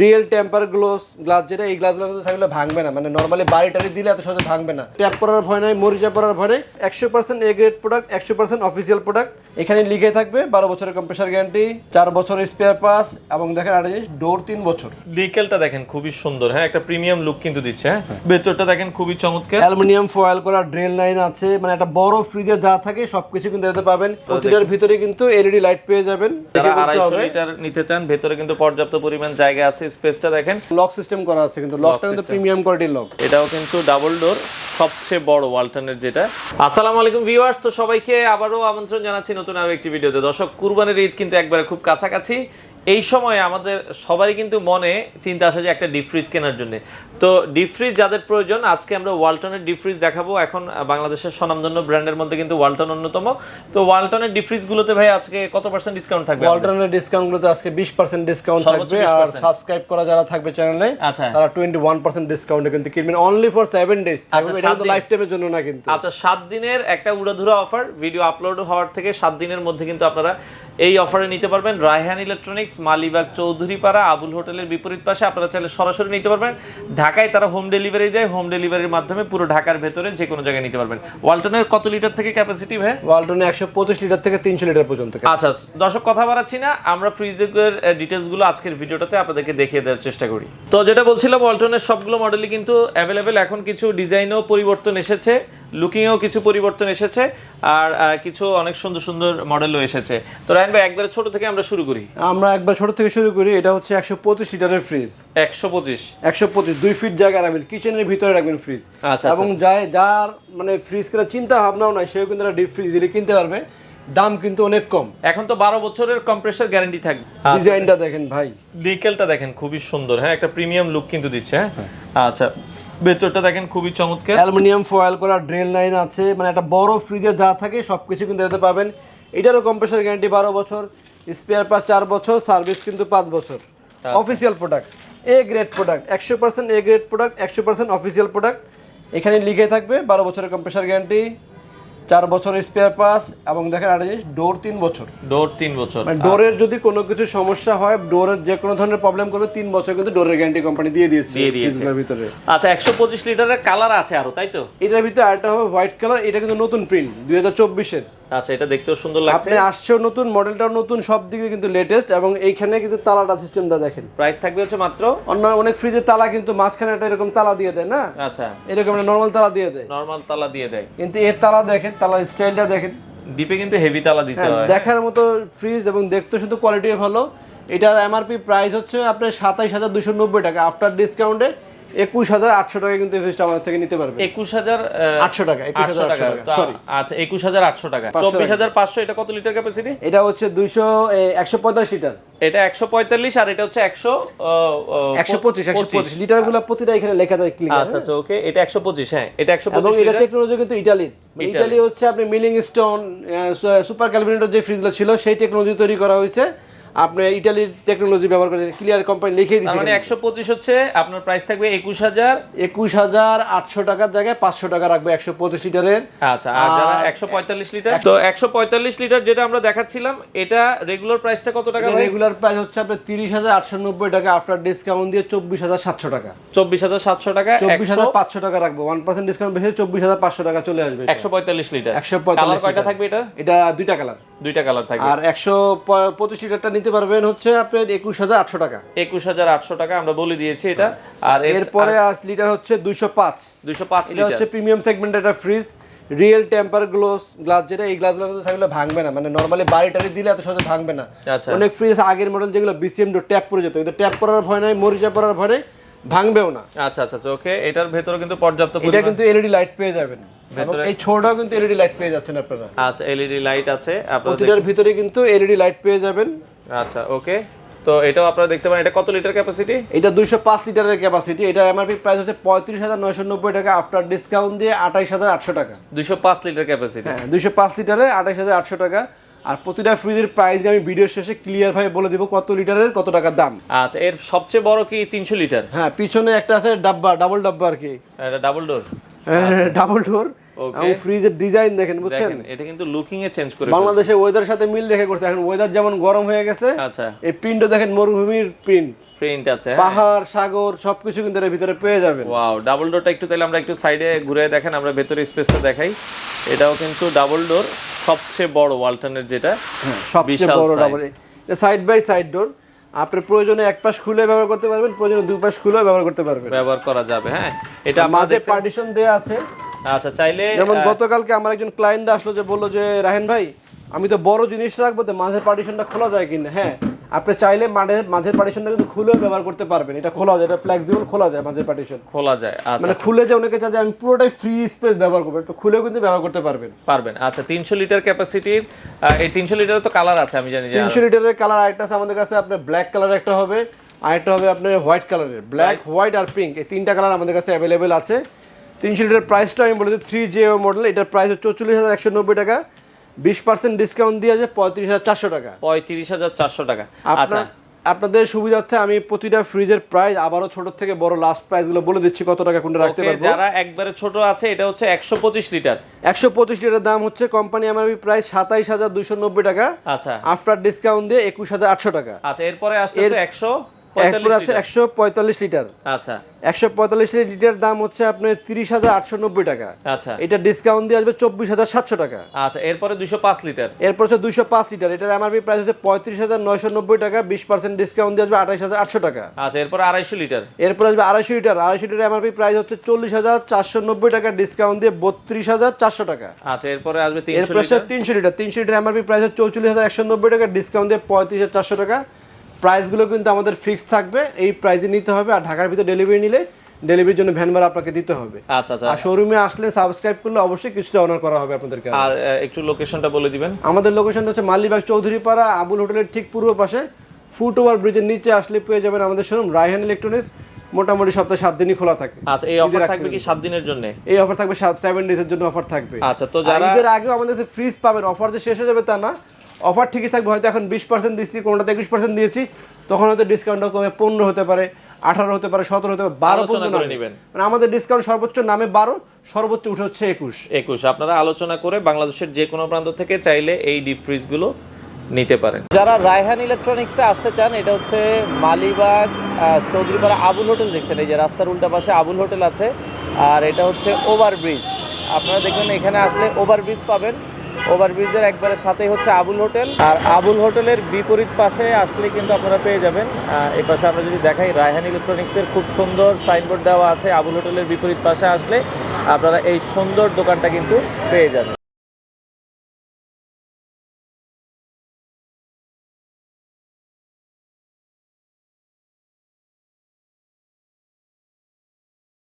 Real temper glass glass যেটা এই গ্লাসগুলো কিন্তু থাকলে ভাঙবে না। মানে নর্মালি বাড়ি টাড়ি দিলে এত সহজে ভাঙবে না। ট্যাপ করার ভয় নাই মরিচা পড়ার ভয় নেই। একশো পার্সেন্ট এ গ্রেড প্রোডাক্ট একশো পার্সেন্ট অফিসিয়াল প্রোডাক্ট এখানে লিখে থাকবে বারো বছরের কম্প্রেসার গ্যারান্টি চার বছর স্পেয়ার পাস এবং দেখেন আরেকটা জিনিস ডোর তিন বছর। ডিকেলটা দেখেন খুবই সুন্দর। হ্যাঁ একটা প্রিমিয়াম লুক কিন্তু দিচ্ছে হ্যাঁ? ভেতরটা দেখেন খুবই চমৎকার। অ্যালুমিনিয়াম ফয়েল করা ড্রেল লাইন আছে। মানে একটা বড় ফ্রিজে যা থাকে সবকিছু কিন্তু এতে পাবেন। প্রতিটার ভিতরে কিন্তু এলইডি লাইট পেয়ে যাবেন। যারা আড়াইশো লিটার নিতে চান ভেতরে কিন্তু পর্যাপ্ত পরিমাণ জায়গা আছে। স্পেসটা দেখেন। লক সিস্টেম করা আছে কিন্তু লকটা কিন্তু প্রিমিয়াম কোয়ালিটির লক। এটাও কিন্তু ডাবল ডোর সবচেয়ে বড় ওয়ালটনের যেটা। আসসালামু আলাইকুম ভিউয়ার্স তো সবাইকে আবারও আমন্ত্রণ জানাচ্ছি নতুন আরও একটি ভিডিওতে। দর্শক কুরবানির ঈদ কিন্তু একবারে খুব কাছাকাছি। এই সময় আমাদের সবারই কিন্তু মনে চিন্তা আসে যে একটা ডিপ ফ্রিজ কেনার জন্য। তো ডিপ ফ্রিজ যাদের প্রয়োজন আজকে আমরা ওয়ালটনের ডিপ ফ্রিজ দেখাবো। এখন বাংলাদেশের স্বনামধন্য ব্র্যান্ডের মধ্যে কিন্তু ওয়ালটন অন্যতম। তো ওয়ালটনের ডিপ ফ্রিজগুলোতে ভাই আজকে কত পার্সেন্ট ডিসকাউন্ট থাকবে? আমাদের? অল্টারনেট ডিসকাউন্ট গুলোতে আজকে 20% ডিসকাউন্ট থাকবে। আর সাবস্ক্রাইব করা যারা থাকবে চ্যানেলে। তারা 21% ডিসকাউন্টে কিন্তু কিনবেন। অনলি ফর 7 ডেজ এটা কিন্তু লাইফ টাইমের জন্য না কিন্তু। আচ্ছা সাত দিনের একটা উড়াধুরা অফার ভিডিও আপলোড হওয়ার থেকে সাত দিনের মধ্যে কিন্তু আপনারা এই অফারে নিতে পারবেন রায়হান ইলেকট্রনিক্স মালিবাগ চৌধুরীপাড়া আবুল হোটেলের বিপরীত পাশে। আপনারা চাইলে সরাসরি নিতে পারবেন। ঢাকায় তারা হোম ডেলিভারি দেয়। হোম ডেলিভারির মাধ্যমে পুরো ঢাকার ভেতরে যে কোনো জায়গায় নিতে পারবেন। ওয়ালটনের কত লিটার থেকে ক্যাপাসিটি ভাই? ওয়ালটনে 125 লিটার থেকে 300 লিটার পর্যন্ত আচ্ছা দর্শক কথা বাড়াচ্ছি না। আমরা ফ্রিজের ডিটেলসগুলো আজকের ভিডিওটাতে আপনাদেরকে দেখিয়ে দেওয়ার চেষ্টা করি। তো যেটা বলছিলাম ওয়ালটনের সবগুলো মডেলই কিন্তু অ্যাভেলেবেল এখন কিছু ডিজাইনেও পরিবর্তন এসেছে। লুকিংয়েও কিছু পরিবর্তন এসেছে আর কিছু অনেক সুন্দর সুন্দর মডেলও এসেছে। তো রায়ন ভাই একবারে ছোট থেকে আমরা শুরু করি। আমরা একবার ছোট থেকে শুরু করি এটা হচ্ছে 125 লিটারের ফ্রিজ একশো পঁচিশ। 125 দুই ফিট জায়গা রাখবেন কিচেনের ভিতরে রাখবেন ফ্রিজ আচ্ছা, এবং যাই যার মানে ফ্রিজ কেনার চিন্তা ভাবনাও নাই সেও কিন্তু ডিপ ফ্রিজ দিলে কিনতে পারবে। দাম কিন্তু অনেক কম। এখন তো বারো বছরের কম্প্রেসার গ্যারান্টি থাকবে। ডিজাইনটা দেখেন ভাই। ডিকেলটা দেখেন খুবই সুন্দর। হ্যাঁ একটা প্রিমিয়াম লুক কিন্তু দিচ্ছে হ্যাঁ? আচ্ছা ভেতরটা দেখেন খুবই চমৎকার। অ্যালুমিনিয়াম ফয়েল করা ড্রেল লাইন আছে মানে একটা বড় ফ্রিজে যা থাকে সবকিছু কিন্তু এতে পাবেন। এটারও কম্প্রেসার গ্যারান্টি বারো বছর স্পেয়ার পাস চার বছর সার্ভিস কিন্তু পাঁচ বছর। Official product A grade product একশো পার্সেন্ট এ গ্রেড প্রোডাক্ট একশো পার্সেন্ট অফিসিয়াল প্রোডাক্ট এখানে লিখে থাকবে বারো বছরের কম্প্রেসার গ্যারান্টি চার বছর স্পেয়ার পাস এবং দেখেন আর জিনিস ডোর তিন বছর। ডোর তিন বছর। মানে ডোরের যদি কোনো কিছু সমস্যা হয় ডোরের যে কোনো ধরনের প্রবলেম করবে তিন বছর কিন্তু ডোরের গ্যারান্টি কোম্পানি দিয়ে দিয়েছে দিয়ে দিয়েছে। ভিতরে। আচ্ছা একশো পঁচিশ লিটারের কালার আছে আরও তাই তো? এটার ভিতরে আরেকটা হবে হোয়াইট কালার এটা কিন্তু নতুন প্রিন্ট দুই হাজার চব্বিশের। আচ্ছা এটা দেখতেও সুন্দর লাগছে। আপনি আসছেও নতুন মডেলটাও নতুন সব দিকে কিন্তু লেটেস্ট এবং এইখানে কিন্তু তালাটা সিস্টেমটা দেখেন। প্রাইস থাকবে হচ্ছে মাত্র? অন্য অনেক ফ্রিজের তালা কিন্তু মাঝখানে একটা এরকম তালা দিয়ে দেয় না? আচ্ছা। এরকম একটা নর্মাল তালা দিয়ে দেয়। নর্মাল তালা দিয়ে দেয়। কিন্তু এর তালা দেখেন তালার স্টাইলটা দেখেন। ডিপে কিন্তু হেভি তালা দিতে হ্যাঁ, হয়। দেখার মতো ফ্রিজ এবং দেখতে শুধু কোয়ালিটিও ভালো। এটার এমআরপি প্রাইস হচ্ছে আপনার সাতাইশ হাজার দুশো নব্বই টাকা। আফটার ডিসকাউন্টে একুশ হাজার আটশো টাকা কিন্তু আমাদের থেকে নিতে পারবে। একুশ হাজার আটশো টাকা একুশ হাজার আটশো টাকা। সরি আচ্ছা একুশ হাজার আটশো টাকা। চব্বিশ হাজার পাঁচশো এটা কত লিটার ক্যাপাসিটি এটা হচ্ছে দুইশো একশো পঁয়তাল্লিশ লিটার। এটা একশো পঁয়তাল্লিশ আর এটা হচ্ছে একশো একশো পঁচিশ একশো পঁচিশ। লিটারগুলো প্রতিটা এখানে লেখা থাকে ক্লিয়ার আচ্ছা আচ্ছা ওকে এটা একশো পঁচিশ হ্যাঁ এটা একশো এবং এটা টেকনোলজি কিন্তু ইটালির ইটালি। ইটালি হচ্ছে আপনি মিলিং স্টোন সুপার ক্যালভিনেটর যে ফ্রিজগুলো ছিল সেই টেকনোলজি তৈরি করা হয়েছে। আপনি ইটালির টেকনোলজি ব্যবহার করে ক্লিয়ার কোম্পানি লিখে তার মানে দিচ্ছে একশো পঁচিশ হচ্ছে আপনার প্রাইস থাকবে একুশ হাজার। একুশ হাজার আটশো টাকার জায়গায় পাঁচশো টাকা রাখবে একশো পঁচিশ লিটারের। আচ্ছা আর যারা একশো পঁয়তাল্লিশ লিটার তো একশো পঁয়তাল্লিশ লিটার যেটা আমরা দেখাচ্ছিলাম এটা রেগুলার প্রাইসটা কত টাকা রেগুলার প্রাইস হচ্ছে আপনার তিরিশ হাজার আটশো নব্বই টাকা আফটার ডিসকাউন্ট দিয়ে চব্বিশ হাজার সাতশো টাকা। চব্বিশ হাজার সাতশো টাকা চব্বিশ হাজার পাঁচশো টাকা রাখব ওয়ান পার্সেন্ট ডিসকাউন্ট বেশি চব্বিশ হাজার পাঁচশো টাকা চলে আসবে একশো পঁয়তাল্লিশ লিটার। একশো কালার পঁয়তাল্লিশ কয়টা থাকবে এটা? এটা দুইটা কালার দুইটা কালার আর একশো পঁচিশ লিটারটা নিতে পারবেন হচ্ছে আপনার একুশ হাজার আটশো টাকা। একুশ হাজার আটশো টাকা আমরা বলে দিয়েছি এটা। আর এরপরে লিটার হচ্ছে দুইশো পাঁচ। দুইশো পাঁচ এটা হচ্ছে প্রিমিয়াম সেগমেন্টের একটা fridge real temper glass glass যেটা এই গ্লাসগুলো কিন্তু থাকলে ভাঙবে না। মানে নর্মালি বাড়ি টাড়ি দিলে এত সহজে ভাঙবে না। আচ্ছা। অনেক ফ্রিজ আগের মডেল যেগুলো বিসিএম ট্যাপ করে যেত কিন্তু ট্যাপ করার ভয় নাই মরিচা পড়ার ভয় নেই ভাঙবেও না। আচ্ছা আচ্ছা ওকে। এটার ভেতরে কিন্তু পর্যাপ্ত এটা কিন্তু এলইডি লাইট পেয়ে যাবেন। এই ছোটটাও কিন্তু এলইডি লাইট পেয়ে যাচ্ছেন আপনারা। আচ্ছা এলইডি লাইট আছে। প্রতিটার ভিতরে কিন্তু এলইডি লাইট পেয়ে যাবেন। আচ্ছা ওকে তো এটাও আপনারা দেখতে পারেন। এটা কত লিটার ক্যাপাসিটি এটা দুইশো পাঁচ লিটারের ক্যাপাসিটি এটা এমআরপি প্রাইস হচ্ছে পঁয়ত্রিশ হাজার নয়শো নব্বই টাকা। আফটার ডিসকাউন্ট দিয়ে আঠাইশ হাজার আটশো টাকা। দুইশো পাঁচ লিটার ক্যাপাসিটি হ্যাঁ দুইশো পাঁচ লিটারে আঠাইশ হাজার আটশো টাকা। আর প্রতিটা ফ্রিজের প্রাইস আমি ভিডিও শেষে ক্লিয়ার ভাবে বলে দেবো কত লিটারের কত টাকার দাম। আচ্ছা এর সবচেয়ে বড় কি তিনশো লিটার হ্যাঁ পিছনে একটা আছে ডাব্বা ডাবল ডাব্বা আর কি। এটা ডাবল ডোর ডাবল ডোর এবং ফ্রিজের ডিজাইন দেখেন বুঝছেন? এটা কিন্তু লুকিং এ চেঞ্জ করে বাংলাদেশে ওয়েদার সাথে মিল রেখে করতে এখন ওয়েদার যেমন গরম হয়ে গেছে আচ্ছা। এই প্রিন্টও দেখেন মরুভূমির প্রিন্ট প্রিন্ট আছে পাহাড় সাগর সবকিছু কিন্তু এর ভিতরে পেয়ে যাবেন। ওয়াও ডাবল ডোরটা একটু তাহলে আমরা একটু সাইডে ঘুরে দেখেন আমরা ভেতরে স্পেসটা দেখাই। এটাও কিন্তু ডাবল ডোর সবচেয়ে বড় ওয়ালটনের যেটা সবচেয়ে বড়। Double side by side door আপনার প্রয়োজনে এক পাশ খুলে ব্যবহার করতে পারবেন প্রয়োজনে দুই পাশ খুলে ব্যবহার করতে পারবেন। ব্যবহার করা যাবে হ্যাঁ। এটা মাঝে পার্টিশন দেয়া আছে। আচ্ছা চাইলে যেমন গতকালকে আমার একজন ক্লায়েন্ট আসলো যে বলল যে রাহেন ভাই আমি তো বড় জিনিস রাখব তো মাঝের পার্টিশনটা খোলা যায় কিনা? হ্যাঁ আপনি চাইলে মাঝে মাঝের পার্টিশনটা কিন্তু খুলেও ব্যবহার করতে পারবেন। এটা খোলা যায় এটা ফ্লেক্সিবল খোলা যায় মাঝের পার্টিশন খোলা যায় আচ্ছা মানে খুলে যে অনেকে চায় যে আমি পুরোটাই ফ্রি স্পেস ব্যবহার করব একটু খুলেও কিন্তু ব্যবহার করতে পারবেন। পারবেন আচ্ছা তিনশো লিটার ক্যাপাসিটির এই তিনশো লিটারের তো কালার আছে আমি জানি তিনশো লিটারের কালার আরেকটা আছে আমাদের কাছে আপনার ব্ল্যাক কালার একটা হবে আরেকটা হবে আপনার হোয়াইট কালারের ব্ল্যাক হোয়াইট আর পিঙ্ক এই তিনটা কালার আমাদের কাছে অ্যাভেলেবেল আছে। তিনশো লিটার প্রাইসটা আমি বলে দিই থ্রি জে মডেল এটার প্রাইস হচ্ছে চল্লিশ হাজার একশো নব্বই টাকা। বিশ পার্সেন্ট ডিসকাউন্ট দিয়ে আছে পঁয়ত্রিশ হাজার চারশো টাকা। পঁয়ত্রিশ হাজার চারশো টাকা। আচ্ছা। আপনাদের সুবিধার্থে আমি প্রতিটা ফ্রিজের প্রাইস আবারও ছোট থেকে বড় লাস্ট প্রাইসগুলো বলে দিচ্ছি কত টাকা কোনটা রাখতে পারব। যারা একবারে ছোট আছে এটা হচ্ছে একশো পঁচিশ লিটার একশো পঁচিশ লিটারের দাম হচ্ছে কোম্পানি আমার প্রায় সাতাইশ হাজার দুইশো নব্বই টাকা। আচ্ছা। আফটার ডিসকাউন্ট দিয়ে একুশ হাজার আটশো টাকা। আচ্ছা এরপরে এরপরে আছে একশো পঁয়তাল্লিশ লিটার। আচ্ছা। একশো পঁয়তাল্লিশ লিটার দাম হচ্ছে আপনার তিরিশ হাজার আটশো নব্বই টাকা। আচ্ছা। এটা ডিসকাউন্ট দিয়ে আসবে চব্বিশ হাজার সাতশো টাকা। আচ্ছা এরপরে দুশো পাঁচ লিটার। এরপর হচ্ছে পাঁচ লিটার। এটার এমআরপি প্রাইস হচ্ছে পঁয়ত্রিশ হাজার নয়শো নব্বই টাকা বিশ পার্সেন্ট ডিসকাউন্ট দিয়ে আসবে আঠাইশ হাজার আটশো টাকা। আচ্ছা এরপরে আড়াইশো লিটার। এরপর আসবে আড়াইশো লিটার। আড়াইশো লিটার এমআরপি প্রাইস হচ্ছে চল্লিশ হাজার চারশো নব্বই টাকা ডিসকাউন্ট দিয়ে বত্রিশ হাজার চারশো টাকা। আচ্ছা এরপরে আসবে তিনশো এরপর লিটার। তিনশো লিটার। তিনশো লিটার এমআরপি প্রাইস হচ্ছে চৌচল্লিশ হাজার একশো নব্বই টাকা ডিসকাউন্ট দিয়ে পঁয়ত্রিশ হাজার চারশো টাকা। প্রাইসগুলো কিন্তু আমাদের ফিক্স থাকবে এই প্রাইসে নিতে হবে আর ঢাকার ভিতরে ডেলিভারি নিলে ডেলিভারির জন্য ভ্যান ভাড়া আপনাকে দিতে হবে। আচ্ছা আচ্ছা। আর শোরুমে আসলে সাবস্ক্রাইব করলে অবশ্যই কিছুটা অনার করা হবে আপনাদেরকে আর। একটু লোকেশনটা বলে দিবেন। আমাদের লোকেশন হচ্ছে মালিবাগ চৌধুরীপাড়া আবুল হোটেলের ঠিক পূর্ব পাশে। ফুট ওভার ব্রিজের নিচে আসলে পেয়ে যাবেন আমাদের শোরুম রায়হান ইলেকট্রনিক্স মোটামুটি সপ্তাহে সাত দিনই খোলা থাকে। আচ্ছা এই অফার থাকবে কি সাত দিনের জন্য? এই অফার থাকবে সেভেন ডেজের জন্য অফার থাকবে। আচ্ছা তো যারা ঈদের আগেও আমাদের ফ্রিজ পাবেন। অফার যে শেষ হয়ে যাবে তা না। অফার ঠিকই থাকবে হয়তো এখন বিশ পার্সেন্ট দিচ্ছি কোনোটাতে একুশ পার্সেন্ট দিয়েছি তখন হয়তো ডিসকাউন্টটা কমে পনেরো হতে পারে আঠারো হতে পারে সতেরো হতে পারে বারো পর্যন্ত করে মানে আমাদের ডিসকাউন্ট সর্বোচ্চ নামে বারো সর্বোচ্চ উঠে হচ্ছে একুশ। একুশ। আপনারা আলোচনা করে বাংলাদেশের যে কোনো প্রান্ত থেকে চাইলে এই ডিপ ফ্রিজগুলো নিতে পারেন। যারা রায়হান ইলেকট্রনিক্সে আসতে চান এটা হচ্ছে মালিবাগ চৌধুরীপাড়া আবুল হোটেল দেখছেন। এই যে রাস্তার উল্টা পাশে আবুল হোটেল আছে আর এটা হচ্ছে ওভার ব্রিজ আপনারা দেখবেন এখানে আসলে ওভার ব্রিজ পাবেন। ওভার ব্রিজের একবারে সাথেই হচ্ছে আবুল হোটেল। আর আবুল হোটেলের বিপরীত পাশে আসলে কিন্তু আপনারা পেয়ে যাবেন এই পাশে আমরা যদি দেখাই, রায়হান ইলেকট্রনিক্সের খুব সুন্দর সাইনবোর্ড দেওয়া আছে, আবুল হোটেলের বিপরীত পাশে আসলে আপনারা এই সুন্দর দোকানটা কিন্তু পেয়ে যাবেন।